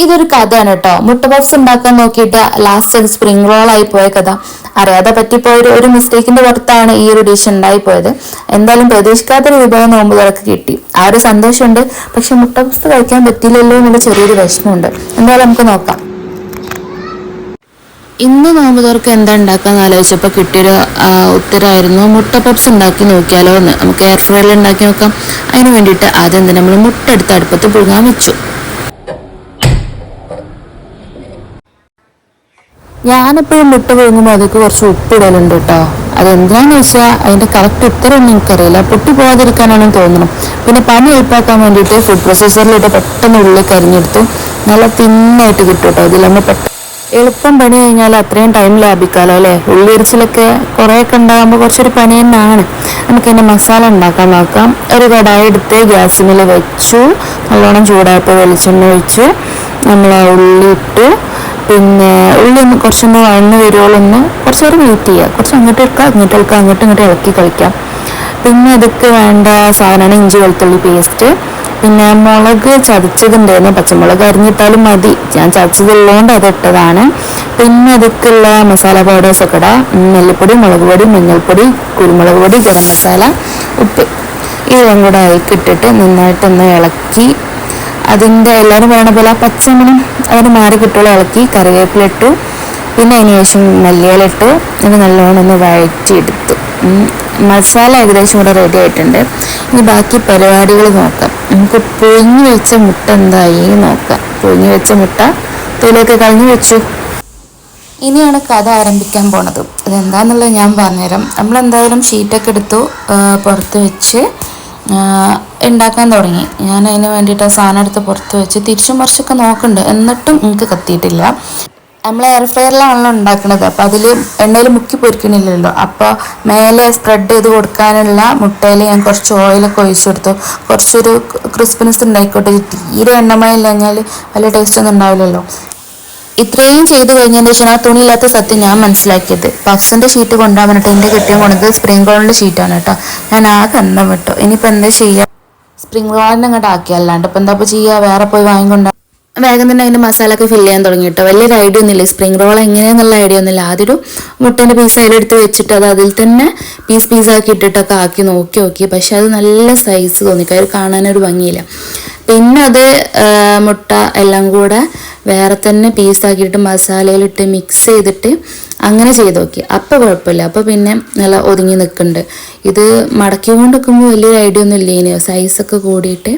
ഇതൊരു കഥയാണ് കേട്ടോ. മുട്ട പഫ്സ് ഉണ്ടാക്കാൻ നോക്കിയിട്ട് ലാസ്റ്റ് സ്പ്രിംഗ് റോൾ ആയി പോയ കഥ. അറിയാതെ പറ്റിപ്പോയ ഒരു- മിസ്റ്റേക്കിന്റെ പുറത്താണ് ഈ ഒരു ഡിഷ് ഉണ്ടായി പോയത്. എന്തായാലും പ്രതീക്ഷിക്കാത്തൊരു വിഭവം നോമ്പ് തുറക്ക് കിട്ടി. ആ ഒരു സന്തോഷമുണ്ട്. പക്ഷെ മുട്ട പഫ്സ് കഴിക്കാൻ പറ്റിയില്ലല്ലോ എന്നുള്ള ചെറിയൊരു വിഷമമുണ്ട്. എന്തായാലും നമുക്ക് നോക്കാം. ഇന്ന് നോമ്പ് തുറക്ക് എന്താ ഉണ്ടാക്കാന്ന് ആലോചിച്ചപ്പോൾ കിട്ടിയൊരു ഉത്തരമായിരുന്നു മുട്ട പപ്സ് ഉണ്ടാക്കി നോക്കിയാലോ എന്ന് നമുക്ക് എയർ ഫ്രൈഡിൽ ഉണ്ടാക്കി നോക്കാം. അതിന് വേണ്ടിയിട്ട് ആദ്യം തന്നെ നമ്മൾ മുട്ട എടുത്ത് അടുപ്പത്ത് പുഴുങ്ങാൻ വെച്ചു. ഞാനെപ്പോഴും മുട്ട പുഴുങ്ങുമ്പോൾ അതൊക്കെ കുറച്ച് ഉപ്പിടലുണ്ട് കേട്ടോ അതെന്താണെന്ന് വെച്ചാൽ അതിന്റെ കറക്റ്റ് ഉത്തരമൊന്നും എനിക്കറിയില്ല. പൊട്ടി പോകാതിരിക്കാനാണെന്ന് തോന്നണം പിന്നെ പനി എളുപ്പാക്കാൻ വേണ്ടിയിട്ട് ഫുഡ് പ്രൊസസ്സറിലിട്ട് പെട്ടെന്ന് ഉള്ളിൽ കരിഞ്ഞെടുത്തു നല്ല തിന്നായിട്ട് കിട്ടും കേട്ടോ ഇതിൽ പെട്ടെന്ന് എളുപ്പം പണി കഴിഞ്ഞാൽ അത്രയും ടൈം ലാഭിക്കാമല്ലോ അല്ലേ? ഉള്ളിരിച്ചിലൊക്കെ കുറേയൊക്കെ ഉണ്ടാകുമ്പോൾ കുറച്ചൊരു പണി തന്നെയാണ് നമുക്ക് അതിന്റെ മസാല ഉണ്ടാക്കാൻ നോക്കാം. ഒരു കടായി എടുത്ത് ഗ്യാസിൽ വെച്ചു. നല്ലോണം ചൂടായപ്പോൾ വെളിച്ചെണ്ണ ഒഴിച്ച് നമ്മൾ ഉള്ളി ഇട്ടു പിന്നെ ഉള്ളി ഒന്ന് കുറച്ചൊന്ന് വഴന്ന് വരുവോളൊന്ന് കുറച്ച് നേരം വെയിറ്റ് ചെയ്യുക കുറച്ച് അങ്ങോട്ട് എടുക്കുക അങ്ങോട്ട് എടുക്കുക അങ്ങോട്ട് ഇങ്ങോട്ട് ഇളക്കി കളിക്കാം പിന്നെ അതൊക്കെ വേണ്ട സാധനമാണ് ഇഞ്ചി വെളുത്തുള്ളി പേസ്റ്റ് പിന്നെ മുളക് ചതച്ചതുണ്ടായിരുന്നു. പച്ചമുളക് അരിഞ്ഞിട്ടാലും മതി. ഞാൻ ചതച്ചതുള്ളതുകൊണ്ട് അത് ഇട്ടതാണ്. പിന്നെ അതൊക്കെയുള്ള മസാല പൗഡേഴ്സ് ഒക്കെ ഇടാം. നെല്ലിപ്പൊടി മുളക് പൊടി മഞ്ഞൾപ്പൊടി കുരുമുളക് പൊടി ഗരം മസാല ഉപ്പ്. ഇതെല്ലാം കൂടെ അയക്കിട്ടിട്ട് നന്നായിട്ടൊന്ന് ഇളക്കി. അതിന്റെ എല്ലാവരും വേണ പോലെ പച്ചമണം അതിന് മാറി കിട്ടുള്ള ഇളക്കി കറിവേപ്പില ഇട്ടു. പിന്നെ അതിന് ശേഷം മല്ലിയിലിട്ട് ഇത് നല്ലോണം ഒന്ന് വഴറ്റിയെടുത്തു. മസാല ഏകദേശം ഇവിടെ റെഡി ആയിട്ടുണ്ട്. ഇനി ബാക്കി പരിപാടികൾ നോക്കാം. നമുക്ക് പൊഴിഞ്ഞു വെച്ച മുട്ട എന്തായി നോക്കാം. പൊഴിഞ്ഞു വെച്ച മുട്ട തൊലിയൊക്കെ കളഞ്ഞു വെച്ചു. ഇനിയാണ് കഥ ആരംഭിക്കാൻ പോണത്. ഇതെന്താന്നുള്ളത് ഞാൻ പറഞ്ഞുതരാം. നമ്മൾ എന്തായാലും ഷീറ്റൊക്കെ എടുത്തു പുറത്ത് വെച്ച് ഉണ്ടാക്കാൻ തുടങ്ങി. ഞാൻ അതിന് വേണ്ടിയിട്ട് സാധനം എടുത്ത് പുറത്ത് വെച്ച് തിരിച്ചും മറിച്ചൊക്കെ നോക്കുന്നുണ്ട്. എന്നിട്ടും എനിക്ക് കത്തിയിട്ടില്ല. നമ്മൾ എയർ ഫ്രയറിലാണല്ലോ ഉണ്ടാക്കുന്നത് അപ്പോൾ അതിൽ എണ്ണയിൽ മുക്കി പൊരിക്കണില്ലല്ലോ. അപ്പോൾ മേലെ സ്പ്രെഡ് ചെയ്ത് കൊടുക്കാനുള്ള മുട്ടയിൽ ഞാൻ കുറച്ച് ഓയിലൊക്കെ ഒഴിച്ചു കൊടുത്തു. കുറച്ചൊരു ക്രിസ്പിനെസ് ഉണ്ടായിക്കോട്ടെ തീരെ എണ്ണമയില്ലഞ്ഞാൽ വലിയ ടേസ്റ്റ് ഒന്നും ഉണ്ടാവില്ലല്ലോ ഇത്രയും ചെയ്തു കഴിഞ്ഞതിന് ശേഷം ആ തുണിയില്ലാത്ത സത്യം ഞാൻ മനസ്സിലാക്കിയത്. പഫ്സിന്റെ ഷീറ്റ് കൊണ്ടുപോകാൻ വേണ്ടിട്ട് എന്റെ കിട്ടിയ കൊണ്ടത് സ്പ്രിംഗ് റോളിന്റെ ഷീറ്റാണ് കേട്ടോ. ഞാൻ ആ അന്തം വിട്ടു. ഇനിയിപ്പോൾ എന്താ ചെയ്യുക സ്പ്രിംഗ് റോളിനെ അങ്ങോട്ട് ആക്കിയല്ലാണ്ട് ഇപ്പം എന്താ ചെയ്യുക വേറെ പോയി വാങ്ങിക്കൊണ്ട വേഗം തന്നെ അതിന്റെ മസാല ഒക്കെ ഫില്ല് ചെയ്യാൻ തുടങ്ങി കേട്ടോ വലിയൊരു ഐഡിയ ഒന്നുമില്ല. സ്പ്രിംഗ് റോൾ എങ്ങനെയാന്നുള്ള ഐഡിയ ഒന്നുമില്ല. ആദ്യം മുട്ടേന്റെ പീസ് അതിലെടുത്ത് വെച്ചിട്ട് അത് അതിൽ തന്നെ പീസ് പീസ് ആക്കി ഇട്ടിട്ടൊക്കെ ആക്കി നോക്കി നോക്കി. പക്ഷെ അത് നല്ല സൈസ് തോന്നി കാര്യം കാണാനൊരു ഭംഗിയില്ല. പിന്നെ അത് മുട്ട എല്ലാം കൂടെ വേറെ തന്നെ പീസാക്കിയിട്ട് മസാലയിലിട്ട് മിക്സ് ചെയ്തിട്ട് അങ്ങനെ ചെയ്ത് നോക്കി. അപ്പോൾ കുഴപ്പമില്ല. അപ്പോൾ പിന്നെ നല്ല ഒതുങ്ങി നിൽക്കുന്നുണ്ട്. ഇത് മടക്കി കൊണ്ട് നിൽക്കുമ്പോൾ വലിയൊരു ഐഡിയ ഒന്നും ഇല്ലേനോ സൈസൊക്കെ കൂടിയിട്ട്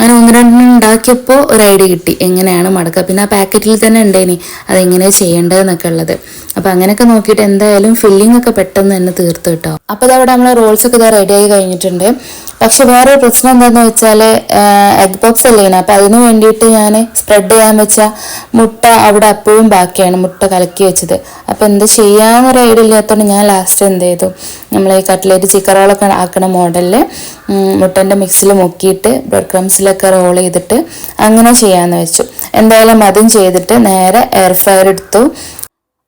അങ്ങനെ ഒന്ന് രണ്ടെണ്ണം ഉണ്ടാക്കിയപ്പോൾ ഒരു ഐഡിയ കിട്ടി. എങ്ങനെയാണ് മടക്കുക? പിന്നെ ആ പാക്കറ്റിൽ തന്നെ ഉണ്ടേനി. അതെങ്ങനെ ചെയ്യേണ്ടതെന്നൊക്കെ ഉള്ളത്. അപ്പോൾ അങ്ങനെയൊക്കെ നോക്കിയിട്ട് എന്തായാലും ഫില്ലിംഗ് ഒക്കെ പെട്ടെന്ന് തന്നെ തീർത്ത് കിട്ടോ. അപ്പോൾ അതവിടെ നമ്മൾ റോൾസ് ഒക്കെ ഇതാ റെഡി ആയി കഴിഞ്ഞിട്ടുണ്ട്. പക്ഷെ വേറെ പ്രശ്നം എന്താണെന്ന് വെച്ചാൽ എഗ് ബോക്സ് അല്ലേ അപ്പോൾ അതിന് വേണ്ടിയിട്ട് ഞാൻ സ്പ്രെഡ് ചെയ്യാൻ വെച്ച മുട്ട അവിടെ അപ്പോഴും ബാക്കിയാണ് മുട്ട കലക്കി വെച്ചത്. അപ്പോൾ എന്ത് ചെയ്യാമെന്നൊരു ഐഡിയ ഇല്ലാത്തതുകൊണ്ട് ഞാൻ ലാസ്റ്റ് എന്ത് ചെയ്തു? നമ്മൾ ഈ കട്ട്ലേറ്റ് ചിക്കൻ റോളൊക്കെ ആക്കണ മോഡലിൽ മുട്ടന്റെ മിക്സിൽ മുക്കിയിട്ട് ബ്രെഡ് ക്രംസിലൊക്കെ റോൾ ചെയ്തിട്ട് അങ്ങനെ ചെയ്യാമെന്ന് വെച്ചു. എന്തായാലും അതും ചെയ്തിട്ട് നേരെ എയർ ഫ്രയർ എടുത്തു.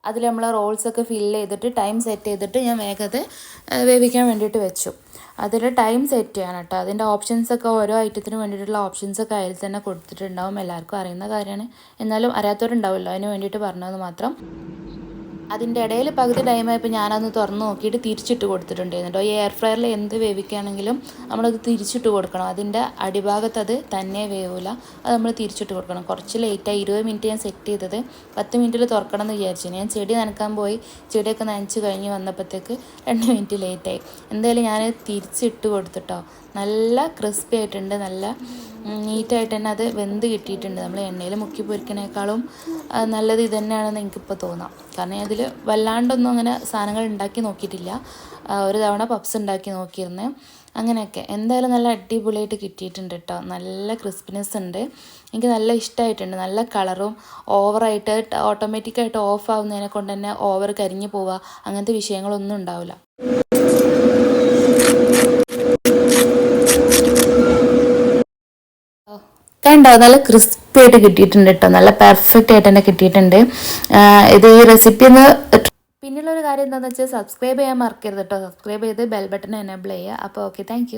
അതിൽ നമ്മൾ റോൾസ് ഒക്കെ ഫില്ല് ചെയ്തിട്ട് ടൈം സെറ്റ് ചെയ്തിട്ട് ഞാൻ വേഗത്തെ വേവിക്കാൻ വേണ്ടിയിട്ട് വെച്ചു. അതിൽ ടൈം സെറ്റ് ചെയ്യണം കേട്ടോ. അതിന്റെ ഓപ്ഷൻസ് ഒക്കെ ഓരോ ഐറ്റത്തിന് വേണ്ടിയിട്ടുള്ള ഓപ്ഷൻസ് ഒക്കെ അതിൽ തന്നെ കൊടുത്തിട്ടുണ്ടാവും. എല്ലാവർക്കും അറിയുന്ന കാര്യമാണ്. എന്നാലും അറിയാത്തവരുണ്ടാവുമല്ലോ. അതിന് വേണ്ടിയിട്ട് പറഞ്ഞത് മാത്രം. അതിന്റെ ഇടയിൽ പകുതി ടൈമായപ്പോൾ ഞാനതൊന്ന് തുറന്ന് നോക്കിയിട്ട് തിരിച്ചിട്ട് കൊടുത്തിട്ടുണ്ടായിരുന്നു കേട്ടോ ഈ എയർ ഫ്രയറിൽ എന്ത് വേവിക്കുകയാണെങ്കിലും നമ്മളത് തിരിച്ചിട്ട് കൊടുക്കണം. അതിന്റെ അടിഭാഗത്ത് അത് തന്നെ വേവില്ല അത് നമ്മൾ തിരിച്ചിട്ട് കൊടുക്കണം. കുറച്ച് ലേറ്റായി ഇരുപത് മിനിറ്റ് ഞാൻ സെറ്റ് ചെയ്തത്. പത്ത് മിനിറ്റിൽ തുറക്കണം എന്ന് വിചാരിച്ചു. ഞാൻ ചെടി നനക്കാൻ പോയി. ചെടിയൊക്കെ നനച്ച് കഴിഞ്ഞ് വന്നപ്പോഴത്തേക്ക് രണ്ട് മിനിറ്റ് ലേറ്റായി എന്തായാലും ഞാൻ തിരിച്ചിട്ട് കൊടുത്തിട്ടോ. നല്ല ക്രിസ്പി ആയിട്ടുണ്ട്. നല്ല നീറ്റായിട്ട് തന്നെ അത് വെന്ത് കിട്ടിയിട്ടുണ്ട്. നമ്മൾ എണ്ണയിൽ മുക്കി പൊരിക്കണേക്കാളും നല്ലത് ഇത് തന്നെയാണെന്ന് എനിക്കിപ്പോൾ തോന്നാം. കാരണം അതിൽ വല്ലാണ്ടൊന്നും അങ്ങനെ സാധനങ്ങൾ ഉണ്ടാക്കി നോക്കിയിട്ടില്ല. ഒരു തവണ പപ്സ് ഉണ്ടാക്കി നോക്കിയിരുന്നു. അങ്ങനെയൊക്കെ. എന്തായാലും നല്ല അടിപൊളിയായിട്ട് കിട്ടിയിട്ടുണ്ട് കേട്ടോ നല്ല ക്രിസ്പിനെസ് ഉണ്ട്. എനിക്ക് നല്ല ഇഷ്ടമായിട്ടുണ്ട് നല്ല കളറും ഓവറായിട്ട് ഓട്ടോമാറ്റിക്കായിട്ട് ഓഫ് ആവുന്നതിനെ കൊണ്ട് തന്നെ ഓവർ കരിഞ്ഞു പോവുക അങ്ങനത്തെ വിഷയങ്ങളൊന്നും ഉണ്ടാവില്ല. കണ്ടോ നല്ല ക്രിസ്പി ആയിട്ട് കിട്ടിയിട്ടുണ്ട് കേട്ടോ നല്ല പെർഫെക്റ്റ് ആയിട്ട് തന്നെ കിട്ടിയിട്ടുണ്ട്. ഇത് ഈ റെസിപ്പി ഒന്ന് പിന്നെയുള്ള ഒരു കാര്യം എന്താണെന്ന് വെച്ചാൽ സബ്സ്ക്രൈബ് ചെയ്യാൻ മറക്കരുത് കേട്ടോ സബ്സ്ക്രൈബ് ചെയ്ത് ബെൽ ബട്ടൺ എനേബിൾ ചെയ്യുക. അപ്പോൾ ഓക്കെ താങ്ക്